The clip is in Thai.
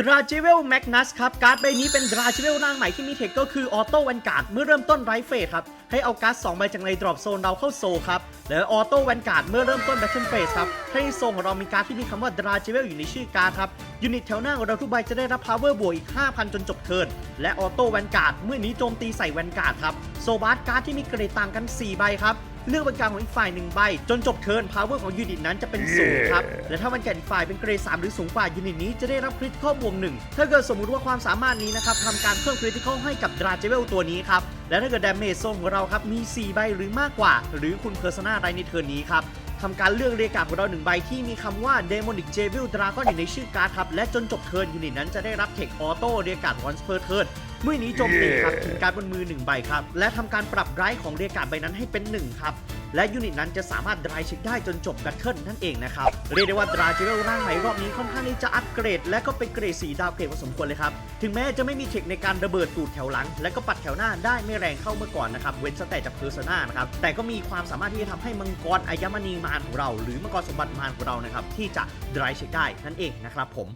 ดราจิเวลแมกนัสครับการ์ดใบนี้เป็นดราจิเวลร่างใหม่ที่มีเทคก็คือออโต้แวนการ์ดเมื่อเริ่มต้นไรเฟสครับให้เอาการ์ด2ใบจากในดรอปโซนเราเข้าโซครับและออโต้แวนการ์ดเมื่อเริ่มต้นแบทเทิลเฟสครับให้โซนของเรามีการ์ดที่มีคำว่าดราจิเวลอยู่ในชื่อการ์ดครับยูนิตแถวหน้าของเราทุกใบจะได้รับพาวเวอร์บวกอีก 5,000 จนจบเทิร์นและออโต้แวนการ์ดเมื่อนี้โจมตีใส่แวนการ์ดครับโซบาร์ดการ์ดที่มีเกรดต่างกัน 4 ใบครับ เลือกบรรการของอีกฝ่ายหนึ่งใบ จนจบเทิร์นพาวเวอร์ของยูนิตนั้นจะเป็นศูนย์ครับ และถ้าบรรการอีกฝ่ายเป็นเกรด3หรือสูงกว่ายูนิตนี้จะได้รับคริติคอลบวกหนึ่งถ้าเกิดสมมุติว่าความสามารถนี้นะครับทำการเพิ่มคริติคอลให้กับดราเจเวลตัวนี้ครับและถ้าเกิดดาเมจโซนของเราครับมี 4 ใบหรือมากกว่า หรือคุณเพอร์ซนาไรในเทิร์นนี้ครับทำการเลือกเรียกการ์ดของเราหนึ่งใบที่มีคำว่า Demonic j e v i l Dragon อยู่ในชื่อการ์ดครับ และจนจบเทิร์นยูนิตนั้นจะได้รับเทคออโต้เรียกการ์ด once per turn เมื่อนี้โจมตีครับถึงการบนมือ 1 ใบครับ และทำการปรับไร้ของเรียกการใบนั้นให้เป็น 1 ครับ และยูนิตนั้นจะสามารถดรายเช็คได้จนจบแบทเทิลนั่นเองนะครับ เรียกได้ว่าดราเจเวลร่างใหม่รอบนี้ค่อนข้างที่จะอัปเกรด และก็เป็นเกรดสีดาวเกรดพอสมควรเลยครับ ถึงแม้จะไม่มีเทคในการระเบิดตูดแถวหลัง และก็ปัดแถวหน้าได้ไม่แรงเข้าเมื่อก่อนนะครับเว้นแต่จากเพอร์ซนานะครับแต่ก็มีความสามารถที่จะทำให้มังกรอายมณีมารของเรา หรือมังกรสมบัติมารของเรานะครับที่จะดรายเช็คได้นั่นเองนะครับผม